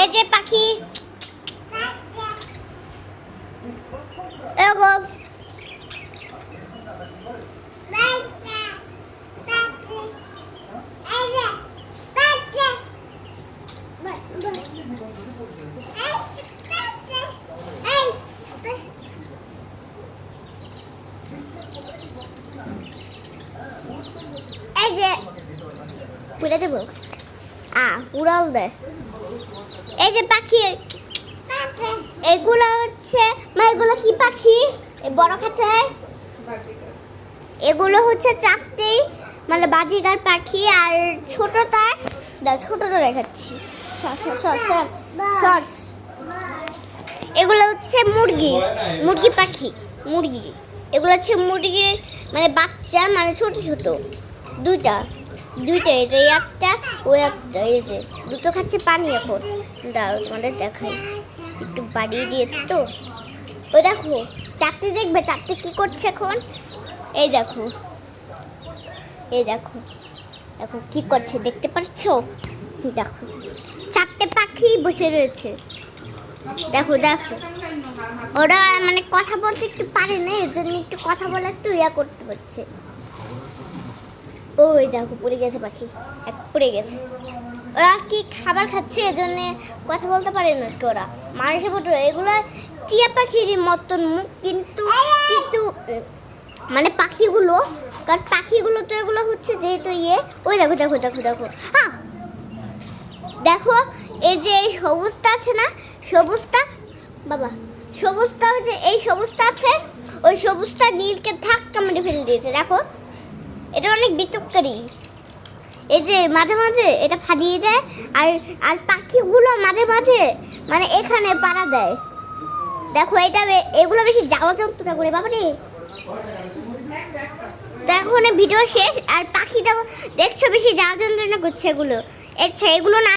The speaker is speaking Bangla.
এই যে পাখি। এই যে পুরে যাব। আ উড়াল দে। এই যে পাখি। এগুলো হচ্ছে, মা, এগুলো কি পাখি? বড় খাঁচা এগুলো হচ্ছে চারটে মানে বাজিগার পাখি, আর ছোটটা ছোটটা দেখাচ্ছি। সর। এগুলো হচ্ছে মুরগি মুরগি পাখি, মুরগি। এগুলো হচ্ছে মুরগির মানে বাচ্চা মানে ছোট ছোট, দুইটা। দুইটা, এই যে একটা ও একটা, এই যে দুটো খাচ্ছে পানি এখন। দাঁড়াও, তোমাদের দেখাই। একটু বাড়িয়ে দিয়েছি তো। ওই দেখো, চারটে দেখবে, চারটে কি করছে এখন? এই দেখো। এই দেখো। দেখো কি করছে, দেখতে পাচ্ছ দেখো। চারটে পাখি বসে রয়েছে। দেখো দেখো। ওরা মানে কথা বলতে একটু পারে না এর জন্য একটু কথা বলে একটু ইয়া করতে পারছে ওই দেখো, পড়ে গেছে পাখি। এক পড়ে গেছে। ওরা কি খাবার খাচ্ছে, এজন্য কথা বলতে পারে না একটু ওরা। মানুষের মতো, এগুলো টিয়া পাখির মতন মুখ, কিন্তু কিন্তু মানে পাখিগুলো, কারণ পাখিগুলো তো এগুলো হচ্ছে যেহেতু ইয়ে ওই দেখো দেখো দেখো দেখো। হ্যাঁ দেখো, এই যে এই সবুজটা আছে না, সবুজটা, বাবা, সবুজটা যে এই সবুজটা আছে, ওই সবুজটা নীলকে ধাক্কা মেরে ফেলে দিয়েছে, দেখো। এটা অনেক বিতকারী এই যে মাঝে মাঝে এটা ফাটিয়ে দেয়, আর আর পাখিগুলো মাঝে মাঝে মানে এখানে পাড়া দেয়। দেখো, এটা এগুলো বেশি জ্বালা যন্ত্রণা করে বাবা রে তো এখন ভিডিও শেষ, আর পাখিটা দেখছ বেশি জ্বালা যন্ত্রণা করছে এগুলো। এগুলো না